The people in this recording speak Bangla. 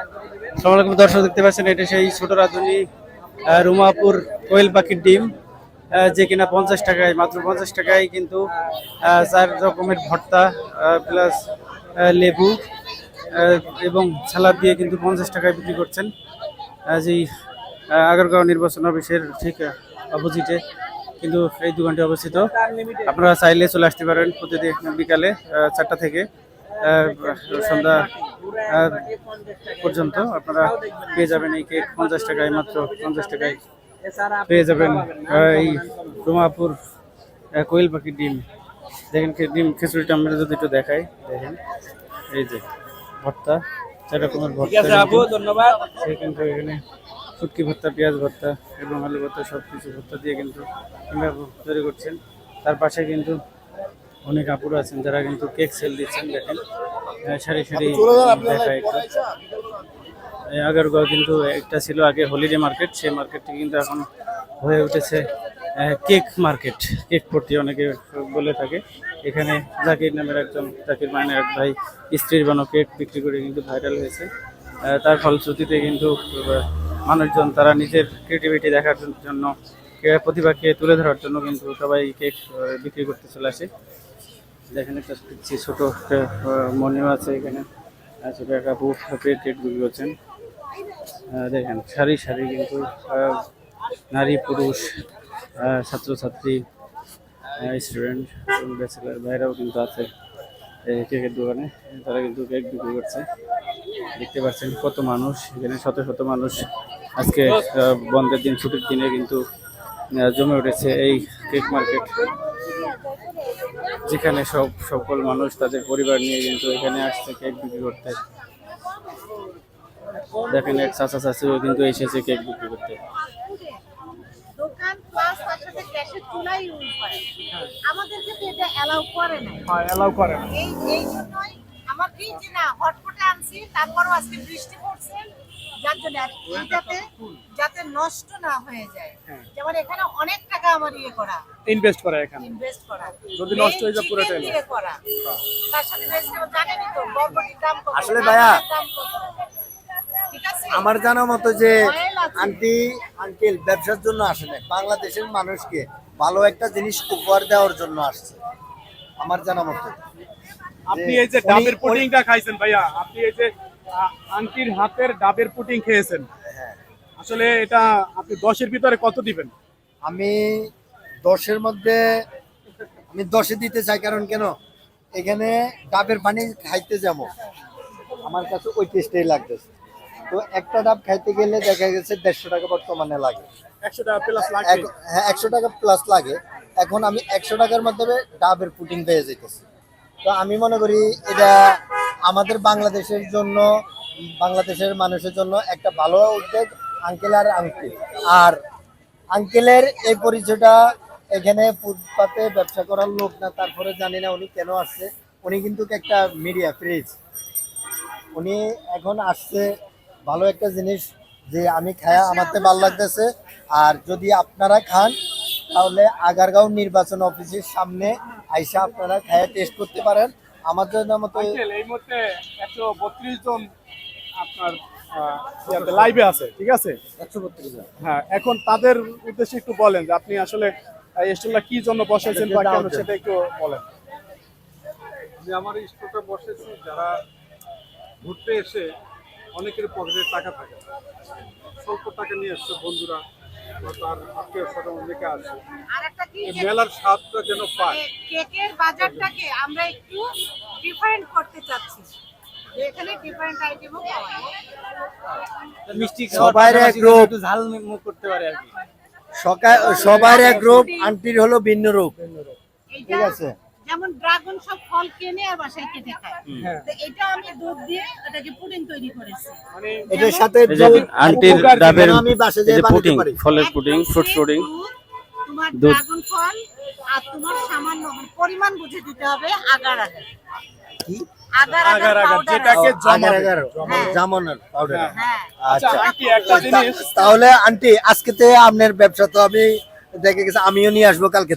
আসসালামু আলাইকুম দর্শক দেখতে পাচ্ছেন এটা সেই ছোট রাঁধুনি রুমাপুর কোয়েল পাখির ডিম যে কিনা পঞ্চাশ টাকায় মাত্র পঞ্চাশ টাকায় কিন্তু চার রকমের ভর্তা প্লাস লেবু এবং সালাদ দিয়ে কিন্তু পঞ্চাশ টাকায় বিক্রি করছেন আহ, আগারগাঁও নির্বাচন অফিসের ঠিক অপোজিটে কিন্তু এই দোকানটি অবস্থিত। আপনারা চাইলে চলে আসতে পারেন প্রতিদিন বিকালে চারটা থেকে। সন্ধ্যা পর্যন্ত আপনারা পেয়ে যাবেন এই কেক পঞ্চাশ টাকায় মাত্র পঞ্চাশ টাকায়। পেয়ে যাবেন এই রুমাপুর কোয়েল পাখির ডিম। দেখেন ডিম খিচুড়িটা আমরা যদি একটু দেখাই দেখেন। এই যে ভর্তা চার রকমের ভর্তা ধন্যবাদ। সে কিন্তু এখানে শুটকি ভর্তা পেঁয়াজ ভর্তা এবং আলু ভর্তা সব কিছু ভর্তা দিয়ে কিন্তু তৈরি করছেন। তার পাশে কিন্তু অনেক আপুর আছেন যারা কিন্তু কেক সেল দিচ্ছেন দেখেন। সারি সারি দেখা একটু। আগারগাঁও কিন্তু একটা ছিল আগে হলিডে মার্কেট সেই মার্কেটটি কিন্তু এখন হয়ে উঠেছে কেক মার্কেট কেক পট্টি অনেকে বলে থাকে। এখানে জাকির নামের একজন জাকির মাইনের এক ভাই স্ত্রীর বানো কেক বিক্রি করে কিন্তু ভাইরাল হয়েছে। তার ফলশ্রুতিতে কিন্তু মানুষজন তারা নিজের ক্রিয়েটিভিটি দেখার জন্য প্রতিভাকে তুলে ধরার জন্য কিন্তু সবাই কেক বিক্রি করতে চলে আসে। দেখেন একটা ছোট একটা মনিও আছে এখানে। ছোট একটা বুক পেট টেট বিক্রি করছেন দেখেন, সারি সারি কিন্তু নারী, পুরুষ ছাত্রছাত্রী স্টুডেন্ট এবং ব্যাচেলার ভাইরাও কিন্তু আছে এই কেকের দোকানে। তারা কিন্তু কেক বিক্রি করছে। দেখতে পাচ্ছেন কত মানুষ। এখানে শত শত মানুষ আজকে বন্ধের দিন, ছুটির দিনে কিন্তু জমে উঠেছে এই কেক মার্কেট যেখানে সব সকল মানুষ তাদের পরিবার নিয়ে কিন্তু এখানে আসছে কেক বিক্রি করতে। দেখেন এক চাচা চাচিও কিন্তু এসেছে কেক বিক্রি করতে। হ্যাঁ এলাও করে না। এই এই জন্যই আমার কি যে না হটপটে আনছি তারপরও আজকে বৃষ্টি পড়ছে। যার জন্য এইটাতে যাতে নষ্ট না হয়ে যায়। যেমন এখানে অনেক টাকা আমার ইয়ে করা। ইনভেস্ট করে এখানে। ইনভেস্ট করা। যদি নষ্ট হয়ে যায় পুরোটাই দিয়ে করা। তার সাথে ভেজিটেবল জানেনই তো বরবটির দাম কত আসলে ভাইয়া, আমার জানা মতো যে। আন্টি আঙ্কেল ব্যবসার জন্য আসে না বাংলাদেশের মানুষকে ভালো একটা জিনিস উপহার দেওয়ার জন্য আসছে। আমার জানা মতো। আপনি এই যে ডাবের পুডিংটা খাইছেন ভাইয়া আপনি এই যে আন্টির হাতের ডাবের পুটিং খেয়েছেন। হ্যাঁ। আসলে এটা আপনি দশের ভিতরে কত দিবেন? আমি দশের মধ্যে আমি দশে দিতে চাই কারণ কেন? এখানে ডাবের পানি খাইতে যাব। আমার কাছে ওই টেস্টেই লাগতেছে। তো একটা ডাব খাইতে গেলে দেখা গেছে দেড়শো টাকা বর্তমানে লাগে। একশো টাকা প্লাস এক- হ্যাঁ একশো টাকা প্লাস লাগে। এখন আমি একশো টাকার মাধ্যমে ডাবের পুটিং পেয়ে যেতেছি তো আমি মনে করি এটা আমাদের বাংলাদেশের জন্য বাংলাদেশের মানুষের জন্য একটা ভালো উদ্যোগ আঙ্কেল আর আঙ্কেল আর আঙ্কেলের এই পরিচয়টা এখানে ফুটপাতে ব্যবসা করার লোক না, তারপরে জানি না উনি কেন আসছে। উনি কিন্তু একটা মিডিয়া ফ্রিজ উনি এখন আসছে ভালো একটা জিনিস যে আমি খায়া আমাতে ভালো লাগতেছে। আর যদি আপনারা খান, তাহলে আগারগাঁও নির্বাচন অফিসের সামনে আইসা আপনারা খায়া টেস্ট করতে পারেন। জন্য মতো এই মুহূর্তে একশো জন আপনার লাইভে আছে ঠিক আছে? হ্যাঁ এখন তাদের উদ্দেশ্যে একটু বলেন যে আপনি আসলে স্টলটা কি জন্য বসেছেন বা কেন সেটা একটু বলেন। যে আমার স্টোরটা বসেছি যারা ঘুরতে এসে অনেকের পকেটে টাকা থাকে। স্বল্প টাকা নিয়ে এসছে বন্ধুরা বা তার আত্মীয় স্বজন অনেকে আছে। মেলার স্বাদটা যেন পায়। কেকের বাজারটাকে আমরা একটু ডিফারেন্ট করতে চাচ্ছি। এখানে ডিফারেন্ট আইটেমও পাওয়া যায়। মিষ্টি সবার এক গ্রুপ একটু ঝাল মুখ করতে পারে আর কি। সবার এক গ্রুপ আন্টির হলো ভিন্ন রূপ। ঠিক আছে। যেমন ড্রাগন সব ফল কিনে আর বাসায় কেটে খায়। হ্যাঁ। তো এটা আমি দুধ দিয়ে এটাকে পুডিং তৈরি করেছি। মানে এটার সাথে আন্টির ডাবের আমি বাসে যে পুডিং ফলের পুডিং ফ্রুট পুডিং তোমার ড্রাগন ফল আর তোমার সামান্য মানে পরিমাণ বুঝে দিতে হবে আগার আগার কি? আগার আগার যেটাকে। জামানোর পাউডার আচ্ছা তাহলে আন্টি আজকে আপনার ব্যবসা তো আমি দেখে গেছে আমিও নিয়ে আসব কালকে।